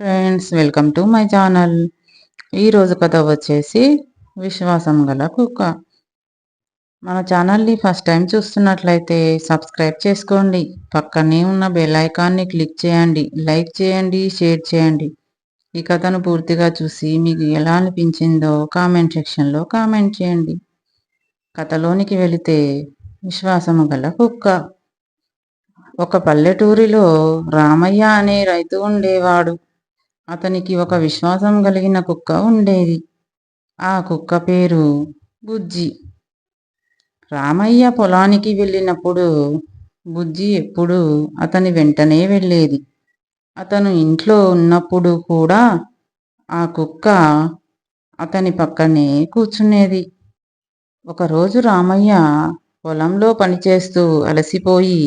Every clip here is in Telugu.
Friends welcome to my channel ఈరోజు కథ వచ్చేసి విశ్వాసం గల కుక్క. మన ఛానల్ని ఫస్ట్ టైం చూస్తున్నట్లయితే సబ్స్క్రైబ్ చేసుకోండి. పక్కనే ఉన్న బెల్ ఐకాన్ని క్లిక్ చేయండి. లైక్ చేయండి షేర్ చేయండి. ఈ కథను పూర్తిగా చూసి మీకు ఎలా అనిపించిందో కామెంట్ సెక్షన్లో కామెంట్ చేయండి. కథలోనికి వెళితే విశ్వాసము గల కుక్క. ఒక పల్లెటూరిలో రామయ్య అనే రైతు ఉండేవాడు. అతనికి ఒక విశ్వాసం కలిగిన కుక్క ఉండేది. ఆ కుక్క పేరు బుజ్జి. రామయ్య పొలానికి వెళ్ళినప్పుడు బుజ్జి ఎప్పుడు అతని వెంటనే వెళ్ళేది. అతను ఇంట్లో ఉన్నప్పుడు కూడా ఆ కుక్క అతని పక్కనే కూర్చునేది. ఒకరోజు రామయ్య పొలంలో పనిచేస్తూ అలసిపోయి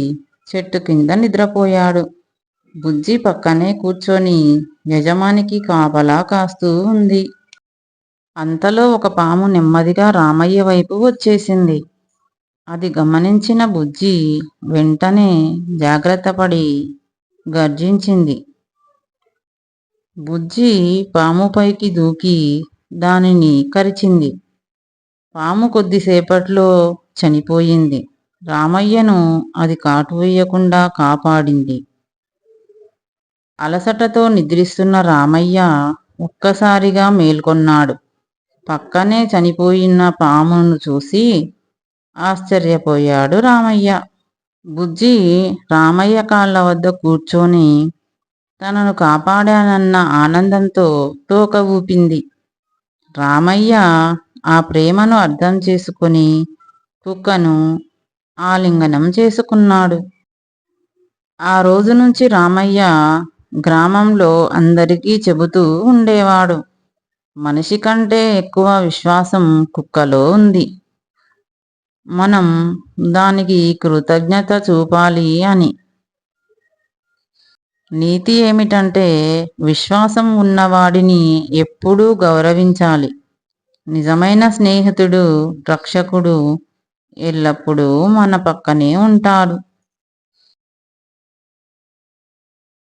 చెట్టు కింద నిద్రపోయాడు. బుజ్జి పక్కనే కూర్చొని యజమానికి కాపలా కాస్తూ ఉంది. అంతలో ఒక పాము నెమ్మదిగా రామయ్య వైపు వచ్చేసింది. అది గమనించిన బుజ్జి వెంటనే జాగ్రత్తపడి గర్జించింది. బుజ్జి పాముపైకి దూకి దానిని కరిచింది. పాము కొద్దిసేపట్లో చనిపోయింది. రామయ్యను అది కాటు వేయకుండా కాపాడింది. అలసటతో నిద్రిస్తున్న రామయ్య ఒక్కసారిగా మేల్కొన్నాడు. పక్కనే చనిపోయిన పామును చూసి ఆశ్చర్యపోయాడు రామయ్య. బుజ్జి రామయ్య కాళ్ళ వద్ద కూర్చొని తనను కాపాడానన్న ఆనందంతో తోక ఊపింది. రామయ్య ఆ ప్రేమను అర్థం చేసుకుని కుక్కను ఆలింగనం చేసుకున్నాడు. ఆ రోజు నుంచి రామయ్య గ్రామంలో అందరికీ చెబుతూ ఉండేవాడు. మనిషి కంటే ఎక్కువ విశ్వాసం కుక్కలో ఉంది. మనం దానికి కృతజ్ఞత చూపాలి అని. నీతి ఏమిటంటే విశ్వాసం ఉన్నవాడిని ఎప్పుడూ గౌరవించాలి. నిజమైన స్నేహితుడు రక్షకుడు ఎల్లప్పుడూ మన పక్కనే ఉంటాడు.